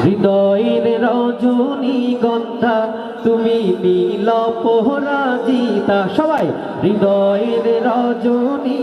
হৃদয়ের রজনী গন্ধা, তুমি নীল পোহরাজিতা সবাই, হৃদয়ের রজনী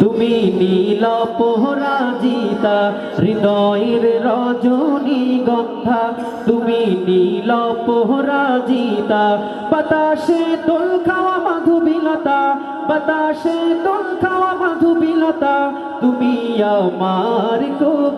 তুমি নীল পোহরাজিতা হৃদয়ের রজনী গন্ধা, তুমি নীল পোহরাজিতা বাতাসে দোল খাওয়া মাধুবিলতা, বাতাসে দোল খাওয়া মাধুবিলতা। তুমি আমার কবিতা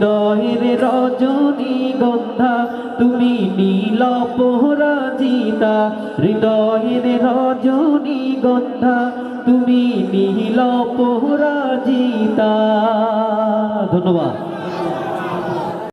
হৃদয়ের রজনী গন্ধা তুমি নীল পোহরাজিতা হৃদয়ের রজনী গন্ধা তুমি নীল পোহরাজিতা ধন্যবাদ।